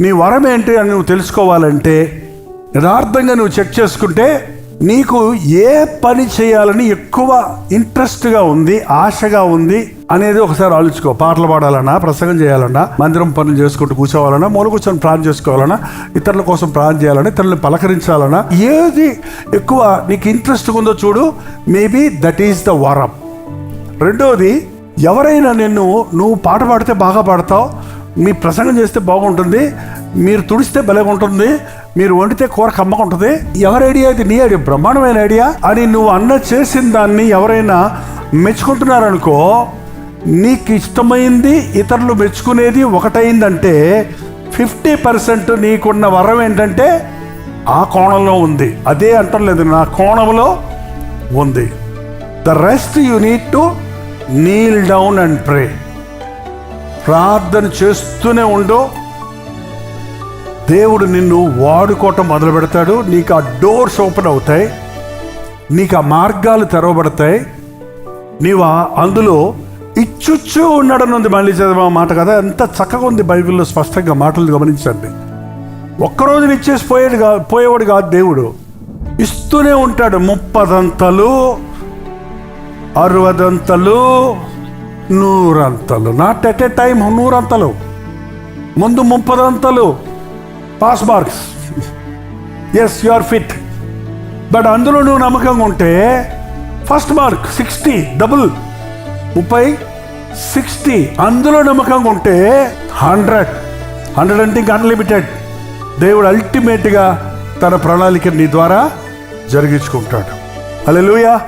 నీ వరం ఏంటి అని నువ్వు తెలుసుకోవాలంటే యథార్థంగా నువ్వు చెక్ చేసుకుంటే నీకు ఏ పని చేయాలని ఎక్కువ ఇంట్రెస్ట్గా ఉంది ఆశగా ఉంది అనేది ఒకసారి ఆలోచుకో పాటలు పాడాలన్నా ప్రసంగం చేయాలన్నా మందిరం పనులు చేసుకుంటూ కూర్చోవాలన్నా మూల కూర్చొని ప్రాణం చేసుకోవాలన్నా ఇతరుల కోసం ప్రాణం చేయాలన్నా ఇతరులను పలకరించాలన్నా ఏది ఎక్కువ నీకు ఇంట్రెస్ట్ ఉందో చూడు. మేబీ దట్ ఈస్ ద వరం. రెండవది ఎవరైనా నిన్ను నువ్వు పాట పాడితే బాగా పాడతావు మీ ప్రసంగం చేస్తే బాగుంటుంది మీరు తుడిస్తే భలేగా ఉంటుంది మీరు వండితే కూర కమ్మగా ఉంటుంది. ఎవరి ఐడియా ఇది? నీ ఐడియా బ్రహ్మాండమైన ఐడియా? అని నువ్వు అన్న చేసిన దాన్ని ఎవరైనా మెచ్చుకుంటున్నారనుకో నీకు ఇష్టమైంది ఇతరులు మెచ్చుకునేది ఒకటైందంటే ఫిఫ్టీ పర్సెంట్ నీకున్న వరం ఏంటంటే ఆ కోణంలో ఉంది. అదే అంటలేదు నా కోణంలో ఉంది. The rest you need to kneel down and pray ప్రార్థన చేస్తూనే ఉండు. దేవుడు నిన్ను వాడుకోవటం మొదలు పెడతాడు. నీకు ఆ డోర్స్ ఓపెన్ అవుతాయి. నీకు ఆ మార్గాలు తెరవబడతాయి. నీవు అందులో ఇచ్చుచ్చు ఉన్నాడని ఉంది. మళ్ళీ చదివా మాట కదా? ఎంత చక్కగా ఉంది బైబిల్లో స్పష్టంగా మాటలు గమనించండి. ఒక్కరోజు ఇచ్చేసి పోయేది కా పోయేవాడు కాదు దేవుడు. ఇస్తూనే ఉంటాడు. ముప్పదంతలు అరవదంతలు నూరంతలు. నాట్ ఎట్ ఏ టైం నూరంతలు. ముందు ముప్పదంతలు. Pass marks S U R fit but అందులో నువ్వు నమ్మకంగా ఉంటే ఫస్ట్ మార్క్ సిక్స్టీ డబుల్ ముప్పై సిక్స్టీ అందులో నమ్మకంగా ఉంటే హండ్రెడ్ హండ్రెడ్ అంటే ఇంకా అన్లిమిటెడ్ దేవుడు అల్టిమేట్గా తన ప్రణాళిక నీ ద్వారా జరిగించుకుంటాడు. హల్లెలూయా